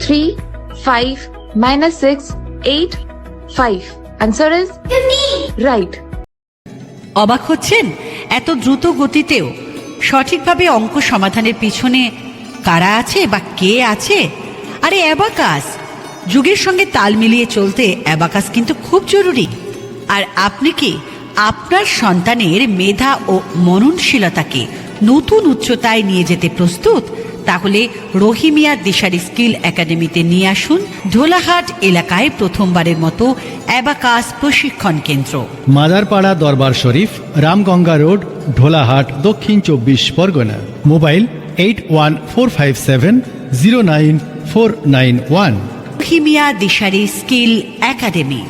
Three five minus six eight five answer is right অবাক হচ্ছেন? এত দ্রুত গতিতেও সঠিকভাবে অঙ্ক সমাধানের পিছনে কারা আছে বা কে আছে? আরে অ্যাবাকাস! যুগের সঙ্গে তাল মিলিয়ে চলতে অ্যাবাকাস কিন্তু খুব জরুরি। আর আপনি কি আপনার সন্তানের মেধা ও মননশীলতাকে নতুন উচ্চতায় নিয়ে যেতে প্রস্তুত তাহলে রহিমিয়া দিশারি স্কিল একাডেমিতে নিয়ে আসুন ঢোলাহাট এলাকায় প্রথমবারের মতো অ্যাবাকাস প্রশিক্ষণ কেন্দ্র। মাদারপাড়া দরবার শরীফ রামগঙ্গা রোড ঢোলাহাট দক্ষিণ চব্বিশ Pargana. Mobile eight one four five seven zero nine four nine one. Rahimia Dishari skill academy.